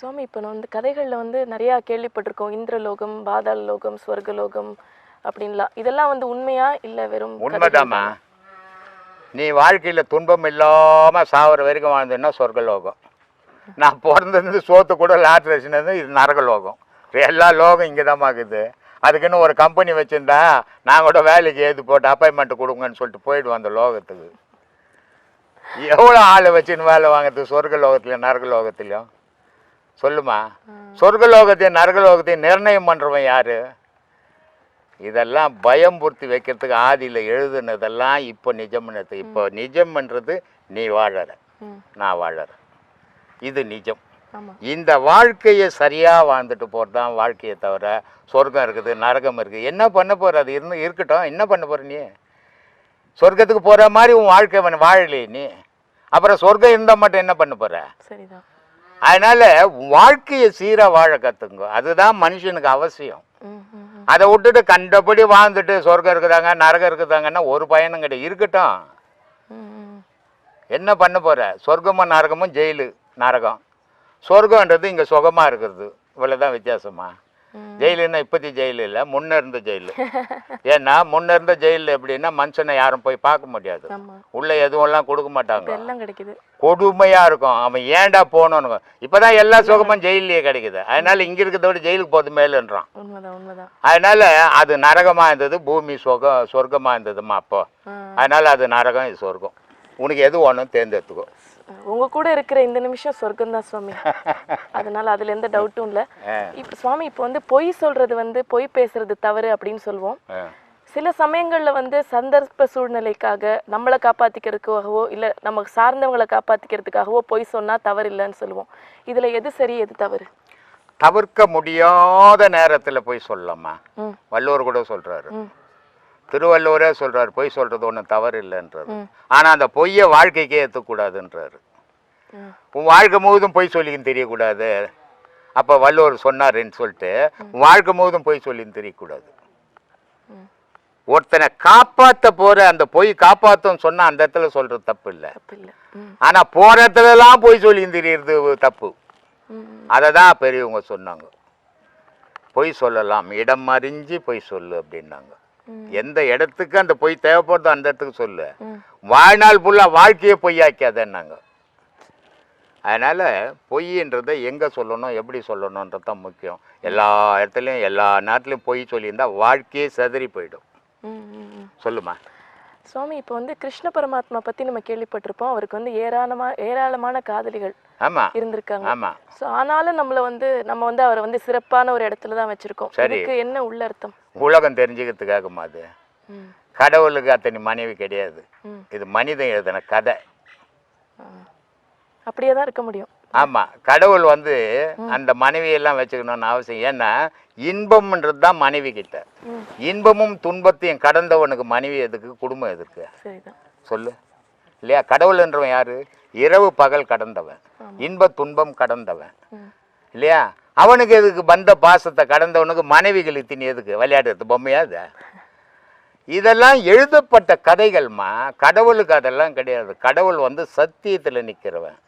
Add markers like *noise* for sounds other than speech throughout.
சுவாமி இப்போ நான் வந்து கதைகளில் வந்து நிறையா கேள்விப்பட்டிருக்கோம். இந்திரலோகம் பாதாள லோகம் ஸ்வர்கலோகம் அப்படின்லாம் இதெல்லாம் வந்து உண்மையா இல்லை வெறும் உண்மைதாம்மா? நீ வாழ்க்கையில் துன்பம் இல்லாமல் சாவர வரைக்கும் வாழ்ந்ததுன்னா சொர்க்கலோகம். நான் பிறந்தது சோத்து கூட லாட்ரி வச்சுனது இது நரகலோகம். எல்லா லோகம் இங்கே தான் இருக்குது. அதுக்குன்னு ஒரு கம்பெனி வச்சுருந்தா நான் கூட வேலைக்கு ஏது போட்டு அப்பாயின்மெண்ட் கொடுங்கன்னு சொல்லிட்டு போயிடுவோம் அந்த லோகத்துக்கு. எவ்வளோ ஆளை வச்சுன்னு வேலை வாங்குறது சொர்க்க லோகத்துலையும் நரக லோகத்துலையும் சொல்லுமா? சொர்க்க லோகத்தையும் நரக லோகத்தையும் நிர்ணயம் பண்ணுறவன் யாரு? இதெல்லாம் பயம்புறுத்தி வைக்கிறதுக்கு ஆதியில் எழுதுனதெல்லாம் இப்போ நிஜம்னது இப்போ நிஜம்ன்றது நீ வாழற. நான் வாழற. இது நிஜம். இந்த வாழ்க்கையை சரியாக வாழ்ந்துட்டு போகிறது தான் வாழ்க்கையை தவிர சொர்க்கம் இருக்குது நரகம் இருக்குது. என்ன பண்ண போகிற அது இருந்து இருக்கட்டும். என்ன பண்ண போகிற நீ? சொர்க்கத்துக்கு போகிற மாதிரி உன் வாழ்க்கை வாழலையே நீ. அப்புறம் சொர்க்கம் இருந்தால் மட்டும் என்ன பண்ண போகிற சரிதான். அதனால் வாழ்க்கையை சீராக வாழ கற்றுங்க அதுதான் மனுஷனுக்கு அவசியம். அதை விட்டுட்டு கண்டபடி வாழ்ந்துட்டு சொர்க்கம் இருக்குதாங்க நரகம் இருக்குதாங்கன்னா ஒரு பயனும் கிடையாது. இருக்கட்டும். என்ன பண்ண போற? சொர்க்கமும் நரகமும் ஜெயிலு நரகம். சொர்க்கம்ன்றது இங்கே சுகமாக இருக்கிறது. இவ்வளோதான் வித்தியாசமா. ஜெயிலுன்னா இப்போத்தி ஜெயிலு இல்லை முன்ன இருந்த ஜெயிலு. ஏன்னா முன்ன இருந்த ஜெயிலில் எப்படின்னா மனுஷனை யாரும் போய் பார்க்க முடியாது. உள்ள எதுவும்லாம் கொடுக்க மாட்டாங்க. கொடுமையாக இருக்கும். அவன் ஏன்டா போகணுன்னு இப்போ தான் எல்லா சுகமும் ஜெயிலே கிடைக்குது. அதனால இங்கே இருக்கிறத விட ஜெயிலுக்கு போகிறது மேலுன்றான். அதனால அது நரகமாக இருந்தது பூமி சொர்க்கம் சொர்க்கமாக இருந்ததுமா அப்போ. அதனால அது நரகம் இது சொர்க்கம். உனக்கு எது வேணும் தேர்ந்தெடுத்துக்கோ. உங்க கூட இருக்கிற இந்த நிமிஷம் சொர்க்கம் தான் சுவாமி. *laughs* அதனால அதுல எந்த டவுட்டும் இல்லை. இப்போ சுவாமி இப்போ வந்து பொய் சொல்றது வந்து பொய் பேசுறது தவறு அப்படின்னு சொல்லுவோம். சில சமயங்கள்ல வந்து சந்தர்ப்ப சூழ்நிலைக்காக நம்மளை காப்பாத்திக்கிறதுக்காகவோ இல்ல நமக்கு சார்ந்தவங்களை காப்பாத்திக்கிறதுக்காகவோ பொய் சொன்னா தவறு இல்லைன்னு சொல்லுவோம் இதுல எது சரி எது தவறு? தவிர்க்க முடியாத நேரத்தில் போய் சொல்லலாமா? வள்ளுவர் கூட சொல்றாரு. திருவள்ளுவரே சொல்றாரு பொய் சொல்றது ஒன்றும் தவறு இல்லைன்றாரு ம். ஆனா அந்த பொய்யை வாழ்க்கைக்கே ஏற்றக்கூடாதுன்றாரு. உன் வாழ்க்கை முழுதும் பொய் சொல்லின்னு தெரியக்கூடாது. அப்போ வள்ளுவர் சொன்னாருன்னு சொல்லிட்டு வாழ்க்கை முழுதும் பொய் சொல்லின்னு தெரியக்கூடாது. ஒருத்தனை காப்பாற்ற போற அந்த பொய் காப்பாற்றும் சொன்னா அந்த இடத்துல சொல்றது தப்பு இல்லை ஆனா போற இடத்துலலாம் பொய் சொல்லின்னு தெரியறது தப்பு. ம். அதை தான் பெரியவங்க சொன்னாங்க. பொய் சொல்லலாம். இடம் அறிஞ்சு பொய் சொல்லு அப்படின்னாங்க. எந்த இடத்துக்கு அந்த பொய் தேவைப்படுதோ அந்த இடத்துக்கு சொல்லு. வாழ்நாள் ஃபுல்லாக வாழ்க்கையை பொய்யாக்காதன்னாங்க அதனால் பொய்ன்றதை எங்கே சொல்லணும் எப்படி சொல்லணுன்றது தான் முக்கியம். எல்லா இடத்துலையும் எல்லா நேரத்துலையும் பொய் சொல்லியிருந்தா வாழ்க்கையே செதறி போயிடும். சொல்லுமா? சுவாமி இப்போ வந்து கிருஷ்ண பரமாத்மா பத்தி நம்ம கேள்விப்பட்டிருப்போம். அவருக்கு வந்து ஏராளமா ஏராளமான காதலிகள் ஆமாம் இருந்திருக்காங்க. ஆமாம் ஸோ ஆனாலும் நம்மள வந்து நம்ம வந்து அவரை வந்து சிறப்பான ஒரு இடத்துல தான் வச்சிருக்கோம். சரி. இதுக்கு என்ன உள்ள அர்த்தம் உலகம் தெரிஞ்சுக்கிறதுக்காகமா அது. கடவுளுக்கு அத்தனை மனைவி கிடையாது. இது மனிதன் எழுதின கதை. அப்படியே தான் இருக்க முடியும். ஆமாம் கடவுள் வந்து அந்த மனைவியெல்லாம் வச்சுக்கணும்னு அவசியம். ஏன்னா இன்பம்ன்றது தான் மனைவி கிட்ட. இன்பமும் துன்பத்தையும் கடந்தவனுக்கு மனைவி எதுக்கு குடும்பம் எதுக்கு? சொல்லு. இல்லையா? கடவுள்ன்றவன் யாரு? இரவு பகல் கடந்தவன். இன்ப துன்பம் கடந்தவன். இல்லையா? அவனுக்கு எதுக்கு பந்த பாசத்தை கடந்தவனுக்கு மனைவிகள் இத்தினி எதுக்கு? விளையாடுறது பொம்மையா இது இதெல்லாம் எழுதப்பட்ட கதைகள்மா. கடவுளுக்கு அதெல்லாம் கிடையாது. கடவுள் வந்து சத்தியத்தில் நிற்கிறவன்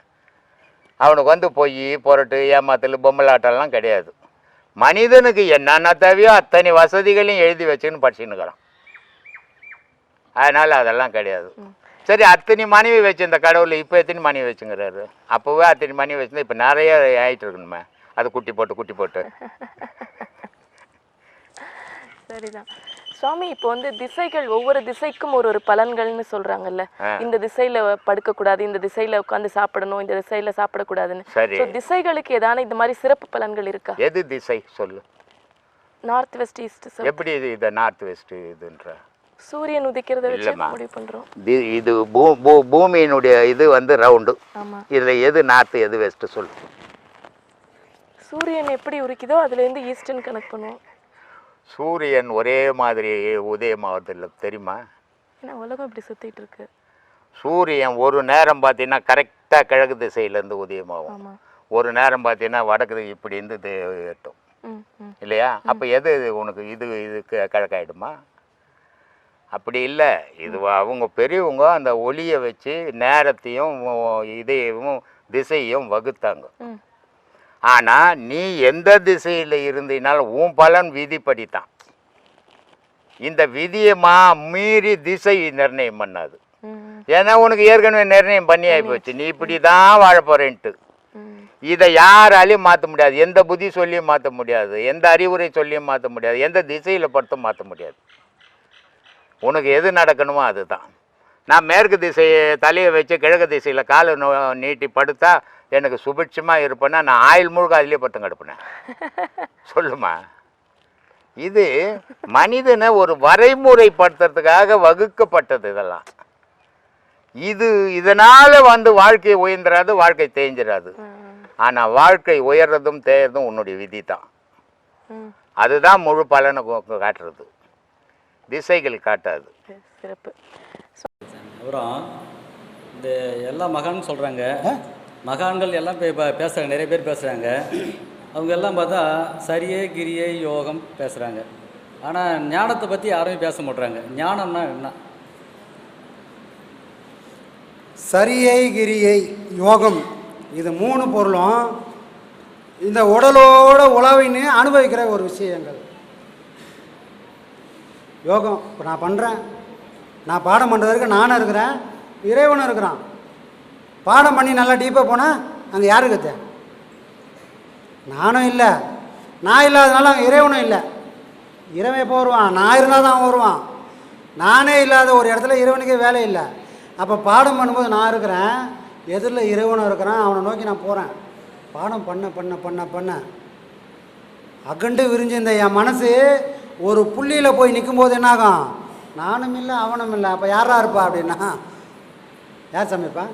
அவனுக்கு வந்து பொய் புரட்டு ஏமாத்தல் பொம்மலாட்டம்லாம் கிடையாது. மனிதனுக்கு என்னென்ன தேவையோ அத்தனை வசதிகளையும் எழுதி வச்சுன்னு படிச்சுன்னுக்கிறான். அதனால் அதெல்லாம் கிடையாது. சரி அத்தனை மனைவி வச்சிருந்த கடவுள் இப்போ எத்தனை மனைவி வச்சுங்கிறாரு? அப்போவே அத்தனை மனைவி வச்சிருந்தா இப்போ நிறைய ஆயிட்டு இருக்கணுமே அது குட்டி போட்டு குட்டி போட்டு. சரிதான். சுவாமி இப்போ வந்து திசைகள் ஒவ்வொரு திசைக்கும் ஒரு ஒரு பலன்கள்னு சொல்றாங்கல்ல. இந்த திசையில படுக்க கூடாது இந்த திசையில உட்காந்து சாப்பிடணும் இந்த திசையில சாப்பிடக்கூடாதுன்னு. சரி. திசைகளுக்கு ஏதான இந்த மாதிரி சிறப்பு பலன்கள் இருக்கா? எது திசை? சொல்லு. நார்த் வெஸ்ட் ஈஸ்ட் எப்படி இது இதை நார்த் வெஸ்ட் இதுன்ற? சூரியன் உதிக்கிறத வச்சு. முடிவு பண்றோம். இது பூமியினுடைய இது வந்து ரவுண்டு ஆமா. இதில் எது நார்த்து எது வெஸ்ட்டு சொல்லு. சூரியன் எப்படி உரிக்குதோ அதுலேருந்து ஈஸ்டர்ன் கணக்கு பண்ணுவோம். சூரியன் ஒரே மாதிரி உதயமாவதில்லை தெரியுமா? ஏன்னா உலகம் இப்படி சுத்திட்டு இருக்கு? சூரியன் ஒரு நேரம் பார்த்தீங்கன்னா கரெக்டாக கிழக்கு திசையிலேருந்து உதயமாகும். ஒரு நேரம் பார்த்தீங்கன்னா வடக்கு இப்படி இருந்து எட்டும். இல்லையா? அப்போ எது உனக்கு? இது இது கி- கிழக்காயிடுமா? அப்படி இல்லை. இது அவங்க பெரியவங்க அந்த ஒளியை வச்சு நேரத்தையும் இதையும் திசையும் வகுத்தாங்க. ஆனால் நீ எந்த திசையில் இருந்தினாலும் உன் பலன் விதிப்படி தான் இந்த விதியை மா மீறி திசை நிர்ணயம் பண்ணாது. ஏன்னா உனக்கு ஏற்கனவே நிர்ணயம் பண்ணி ஆகிப்போச்சு நீ இப்படி தான் வாழ போறேன்ட்டு. ம். இதை யாராலையும் மாற்ற முடியாது. எந்த புத்தி சொல்லியும் மாற்ற முடியாது. எந்த அறிவுரை சொல்லியும் மாற்ற முடியாது. எந்த திசையில் படுத்தும் மாற்ற முடியாது. உனக்கு எது நடக்கணுமோ அதுதான். நான் மேற்கு திசையை தலையை வச்சு கிழக்கு திசையில் காலை நீட்டி படுத்தா எனக்கு சுபிட்சமாக இருப்பேன்னா நான் ஆயில் முழுக்க அதிலே படுத்து கிடப்பினேன் *laughs* சொல்லுமா. இது மனிதனை ஒரு வரைமுறைப்படுத்துறதுக்காக வகுக்கப்பட்டது இதெல்லாம். இது இதனால் வந்து வாழ்க்கை உயர்ந்துராது வாழ்க்கை தேஞ்சிராது ம். ஆனால் வாழ்க்கை உயர்றதும் தேயறதும் உன்னுடைய விதி தான் அதுதான் முழு பலனை காட்டுறது. திசைகள் காட்டாது. சிறப்பு. அப்புறம் இந்த எல்லா மகான் சொல்கிறாங்க மகான்கள் எல்லாம் பே பேசுகிறாங்க நிறைய பேர் பேசுகிறாங்க அவங்க எல்லாம் பார்த்தா சரியே கிரியே யோகம் பேசுகிறாங்க ஆனால் ஞானத்தை பற்றி யாருமே பேச மாட்றாங்க. ஞானம்னா என்ன? சரியை கிரியை யோகம் இது மூணு பொருளும் இந்த உடலோட உழவின்னு அனுபவிக்கிற ஒரு விஷயங்கள். யோகம் இப்போ நான் பண்ணுறேன் நான் பாடம் பண்ணுறதுக்கு நானும் இருக்கிறேன் இறைவனும் இருக்கிறான். பாடம் பண்ணி நல்லா டீப்பாக போனால் அங்கே யாரு கத்த? நானும் இல்லை. நான் இல்லாதனால அங்கே இறைவனும் இல்லை. இறைவன் எப்போ வருவான்? நான் இருந்தால் தான் அவன் வருவான். நானே இல்லாத ஒரு இடத்துல இறைவனுக்கே வேலை இல்லை. அப்போ பாடம் பண்ணும்போது நான் இருக்கிறேன் எதிரில் இறைவனும் இருக்கிறான் அவனை நோக்கி நான் போகிறேன் பாடம் பண்ண பண்ண பண்ண பண்ண. அகண்டு விரிஞ்ச இந்த என் மனசு ஒரு புள்ளியில் போய் நிற்கும்போது என்னாகும்? நானும் இல்லை அவனும் இல்லை. அப்போ யாரா இருப்பா அப்படின்னா? யார் சமைப்பா?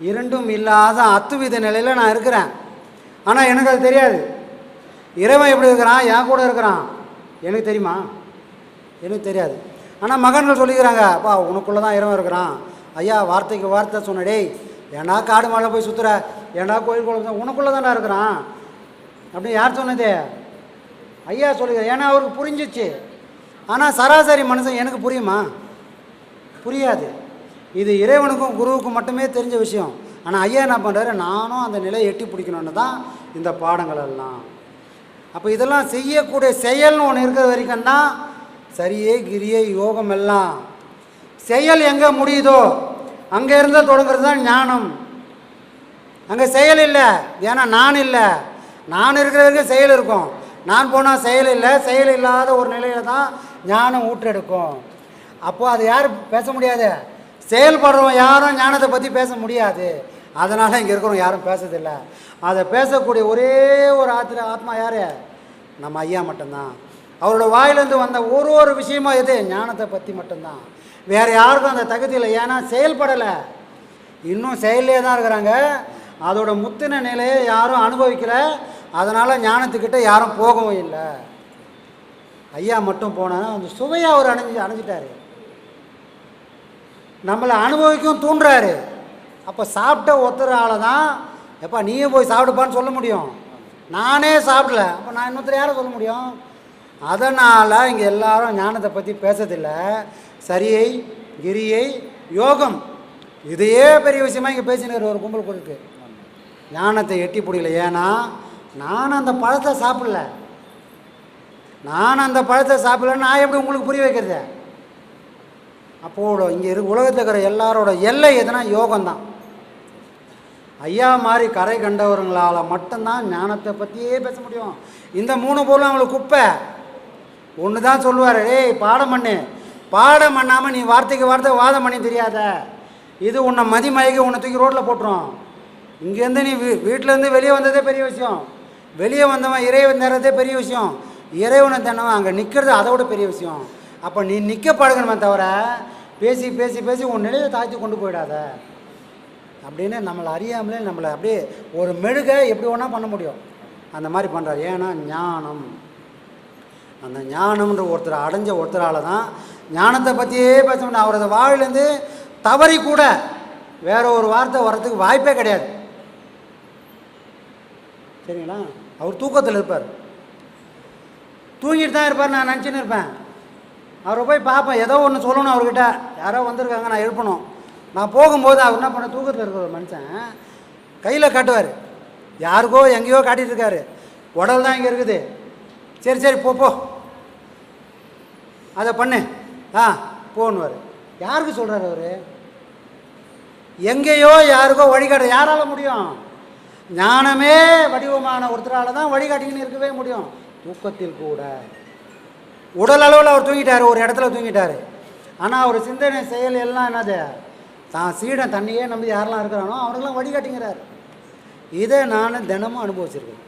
இரண்டும் இல்லாத அத்துவித நிலையில் நான் இருக்கிறேன். ஆனால் எனக்கு அது தெரியாது. இறைவன் எப்படி இருக்கிறான்? என் கூட இருக்கிறான். எனக்கு தெரியுமா? எனக்கு தெரியாது. ஆனால் மகன்கள் சொல்லிக்கிறாங்க அப்பா உனக்குள்ளே தான் இறைவன் இருக்கிறான். ஐயா வார்த்தைக்கு வார்த்தை சொன்னடே ஏன்னா காடு மழை போய் சுற்றுற ஏன்டா கோயில் குளம் உனக்குள்ளே தானே இருக்கிறான். அப்படின்னு யார் சொன்னது? ஐயா சொல்லிக்கிறேன் ஏன்னா அவருக்கு புரிஞ்சிச்சு. ஆனால் சராசரி மனுஷன் எனக்கு புரியுமா? புரியாது. இது இறைவனுக்கும் குருவுக்கும் மட்டுமே தெரிஞ்ச விஷயம். ஆனால் ஐயா என்ன பண்ணுறாரு நானும் அந்த நிலையை எட்டி பிடிக்கணுன்னு தான் இந்த பாடங்கள் எல்லாம். அப்போ இதெல்லாம் செய்யக்கூடிய செயல்னு ஒன்று இருக்கிற வரைக்கும் தான் சரியே கிரியே யோகம் எல்லாம். செயல் எங்கே முடியுதோ அங்கே இருந்தால் தொடங்குறது தான் ஞானம். அங்கே செயல் இல்லை ஏன்னா நான் இல்லை. நான் இருக்கிற வரைக்கும் செயல் இருக்கும். நான் போனால் செயல் இல்லை செயல் இல்லாத ஒரு நிலையில் தான் ஞானம் ஊற்றெடுக்கும். அப்போது அது யாரும் பேச முடியாது. செயல்படுறவன் யாரும் ஞானத்தை பற்றி பேச முடியாது. அதனால் இங்கே இருக்கிறவங்க யாரும் பேசுறதில்ல. அதை பேசக்கூடிய ஒரே ஒரு ஆத்திர ஆத்மா யார்? நம்ம ஐயா மட்டும்தான். அவரோட வாயிலேருந்து வந்த ஒரு ஒரு விஷயமும் எது? ஞானத்தை பற்றி மட்டும்தான். வேறு யாருக்கும் அந்த தகுதி இல்லை. ஏன்னா செயல்படலை. இன்னும் செயல்லே தான் இருக்கிறாங்க. அதோட முத்தின நிலையை யாரும் அனுபவிக்கல. அதனால் ஞானத்துக்கிட்ட யாரும் போகவும் இல்லை. ஐயா மட்டும் போனால் அந்த சுவையாக அவர் அணிஞ்சு அணைஞ்சிட்டாரு. நம்மளை அனுபவிக்கும் தூண்டுறாரு. அப்போ சாப்பிட்ட ஒத்துற ஆளை தான் எப்பா நீயே போய் சாப்பிடுப்பான்னு சொல்ல முடியும். நானே சாப்பிடல. அப்போ நான் இன்னொருத்தர் யாரை சொல்ல முடியும்? அதனால் இங்கே எல்லாரும் ஞானத்தை பற்றி பேசுறதில்ல சரியை கிரியை யோகம். இதையே பெரிய விஷயமா இங்கே பேசினார் ஒரு கும்பல் இருக்கு. ஞானத்தை எட்டி பிடிக்கல. ஏன்னா நான் அந்த பழத்தை சாப்பிடல. நான் அந்த பழத்தை சாப்பிடலன்னு நான் எப்படி உங்களுக்கு புரிய வைக்கிறது? அப்போது இங்கே இரு உலகத்தில் இருக்கிற எல்லாரோட எல்லை எதுனா யோகம்தான். ஐயா மாதிரி கரை கண்டவர்களால் மட்டும்தான் ஞானத்தை பற்றியே பேச முடியும். இந்த மூணு பொருளும் அவங்களுக்கு குப்பை. ஒன்று தான் சொல்லுவார் ஏய் பாடம் பண்ணு. பாடம் பண்ணாமல் நீ வார்த்தைக்கு வார்த்தை வாதம் பண்ணி தெரியாத. இது உன்னை மதிமயக்கி உன்னை தூக்கி ரோட்டில் போட்டுரும். இங்கேருந்து நீ வீ வீட்டிலேருந்து வெளியே வந்ததே பெரிய விஷயம். வெளியே வந்தவன் இறைவன் நேரத்தே பெரிய விஷயம். இறைவனை தினவன் அங்கே நிற்கிறது அதை விட பெரிய விஷயம். அப்போ நீ நிற்க பழகணுமே தவிர பேசி பேசி பேசி உன் நிலையை தாழ்த்தி கொண்டு போயிடாத. அப்படின்னு நம்மளை அறியாமலே நம்மளை அப்படியே ஒரு மெழுகை எப்படி ஒன்றா பண்ண முடியும். அந்த மாதிரி பண்ணுறாரு ஏன்னா ஞானம். அந்த ஞானம்ன்ற ஒருத்தர் அடைஞ்ச ஒருத்தரால் தான் ஞானத்தை பற்றியே பேச முடியும். அவரது வாயிலேருந்து தவறி கூட வேற ஒரு வார்த்தை வர்றதுக்கு வாய்ப்பே கிடையாது. சரிங்களா? அவர் தூக்கத்தில் இருப்பார். தூங்கிட்டு தான் இருப்பார் நான் நினச்சின்னு இருப்பேன். அவரை போய் பார்ப்பேன். ஏதோ ஒன்று சொல்லணும் அவர்கிட்ட. யாரோ வந்திருக்காங்க நான் எழுப்பணும். நான் போகும்போது அவர் என்ன பண்ண தூக்கத்தில் இருக்கிற ஒரு மனுஷன் கையில் காட்டுவார். யாருக்கோ எங்கேயோ காட்டிட்டு இருக்காரு. உடல் தான் இங்கே இருக்குது. சரி சரி போ போ. அதை பண்ணு. ஆ போன்னுவார். யாருக்கு சொல்கிறார் அவர்? எங்கேயோ யாருக்கோ வழிகாட்ட யாரால முடியும்? ஞானமே வடிவமான ஒருத்தரால் தான் வழிகாட்டின்னு இருக்கவே முடியும். தூக்கத்தில் கூட. உடல் அளவில் அவர் தூங்கிட்டார் ஒரு இடத்துல தூங்கிட்டார். ஆனால் அவர் சிந்தனை செயல் எல்லாம் என்னது? தான் சீடன் தண்ணியே நம்பி யாரெல்லாம் இருக்கிறானோ அவனுக்கெல்லாம் வழிகாட்டிங்கிறார் இதை நான் தினமும் அனுபவிச்சிருக்கேன்.